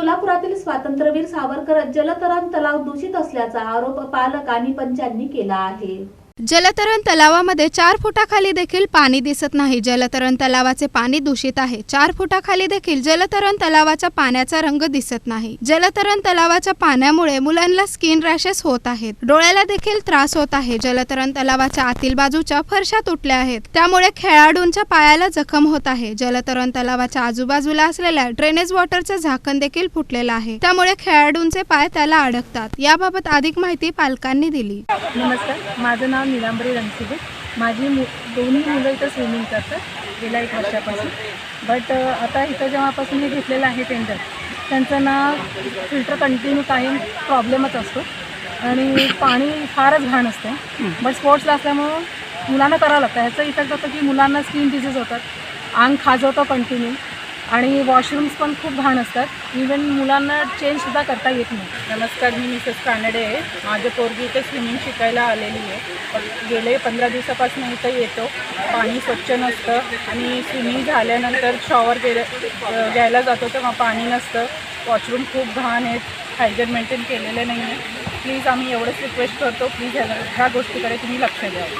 सोलापुरातील स्वातंत्र्यवीर सावरकर जलतरण तलाव दूषित असल्याचा आरोप पालक आणि पंचांनी केला आहे. जलतरण तलावामध्ये चार फुटाखाली देखील पाणी दिसत नाही. जलतरण तलावाचे पाणी दूषित आहे. चार फुटाखाली देखील जलतरण तलावाच्या पाण्याचा रंग दिसत नाही. जलतरण तलावाच्या पाण्यामुळे मुलांना स्किन रॅशेस होत आहेत. डोळ्याला देखील त्रास होत आहे. जलतरण तलावाच्या आतील बाजूच्या फरशा तुटल्या आहेत. त्यामुळे खेळाडूंच्या पायाला जखम होत आहे. जलतरण तलावाच्या आजूबाजूला असलेल्या ड्रेनेज वॉटरचं झाकण देखील फुटलेलं आहे. त्यामुळे खेळाडूंचे पाय त्याला अडकतात. याबाबत अधिक माहिती पालकांनी दिली. नमस्कार. माझं नाव निलांबरी रणसिगे माझी मु दोन्ही मुलं इथं स्विमिंग करतात गेल्या एक वर्षापासून. बट आता इथं जेव्हापासून हे घेतलेलं आहे टेंडर त्यांचं ना फिल्टर कंटिन्यू कायम प्रॉब्लेमच असतो. आणि पाणी फारच घाण असतं. बट स्पोर्ट्सला असल्यामुळं मुलांना करावं लागतं. ह्याचा इफेक्ट होतं की मुलांना स्किन डिझीज होतात. अंग खाजवतं कंटिन्यू आणि वॉशरूम्स पण खूप घाण असतात. इवन मुलांना चेंजसुद्धा करता येत नाही. नमस्कार मी मिसेस कानडे. आहे माझं पोरगी इथे स्विमिंग शिकायला आलेली आहे. पण गेले पंधरा दिवसापासून इथं येतो. पाणी स्वच्छ नसतं आणि स्विमिंग झाल्यानंतर शॉवर गेले घ्यायला जातो तेव्हा पाणी नसतं. वॉशरूम खूप घाण आहेत. हायजन मेंटेन केलेलं नाही आहे प्लीज आम्ही एवढंच रिक्वेस्ट करतो. प्लीज ह्या ह्या गोष्टीकडे तुम्ही लक्ष द्या.